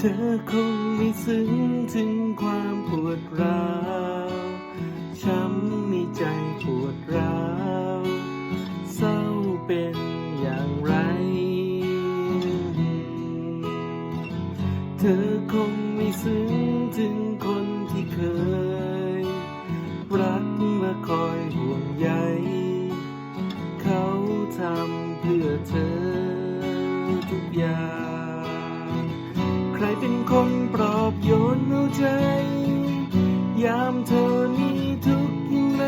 เธอคงไม่ซึ้งถึงความปวดร้าวช้ำในใจปวดร้าวเศร้าเป็นอย่างไร เธอคงไม่ซึ้งถึงคนที่เคย รักและคอยห่วงใย เขาทำเพื่อเธอทุกอย่าง ใครเป็นคนปลอบโยนเอาใจ ยามเธอมีทุกข์ยังไง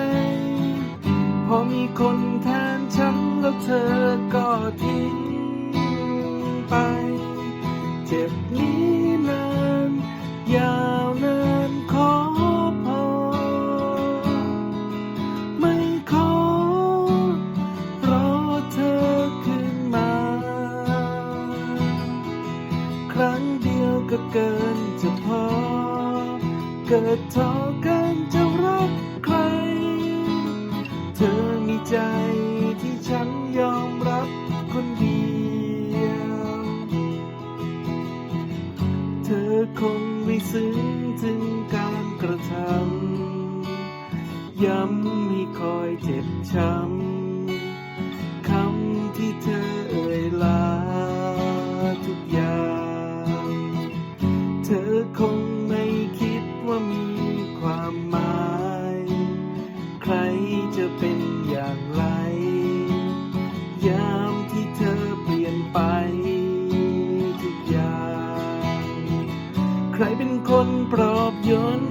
พอมีคนแทนฉันแล้วเธอ เกิดท้อกันจะรักใคร เธอมีใจที่ฉันยอมรับคนเดียว เธอคงไม่ซึ้งถึงการกระทำ ย้ำให้คอยเจ็บช้ำ คำที่เธอเอ่ยลาทุกอย่าง เธอคง มีความหมาย ใครจะเป็นอย่างไร ยามที่เธอเปลี่ยนไปทุกอย่าง ใครเป็นคนปลอบโยน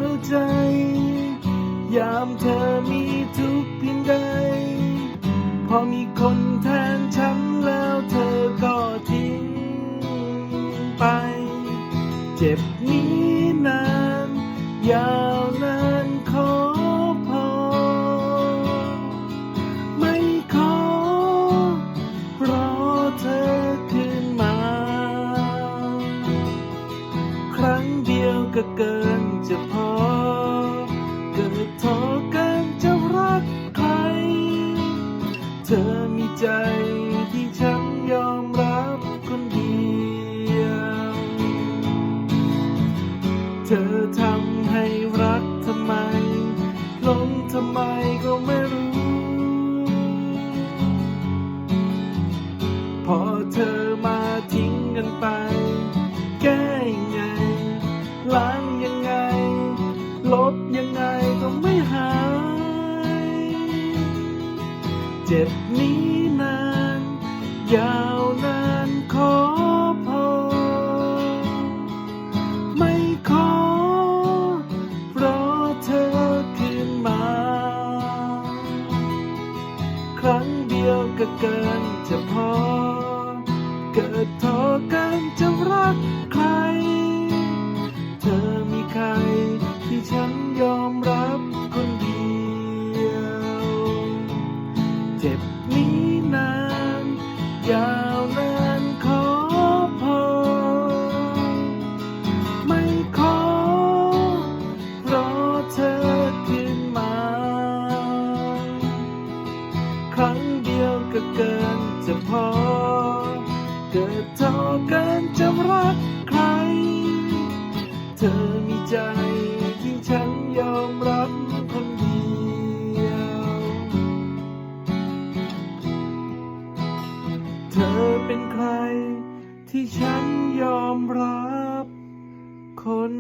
เจ็บนี้นาน ยาวนานขอพอ ไม่ขอ เพรอเธอขึ้นมา ครั้งเดียวก็เกินจะพอ เกิดท้อกันจะรักใคร เธอมีใคร นจะรักใคร เธอมีใจที่ฉันยอมรับคนเดียว เธอเป็นใครที่ฉันยอมรับคน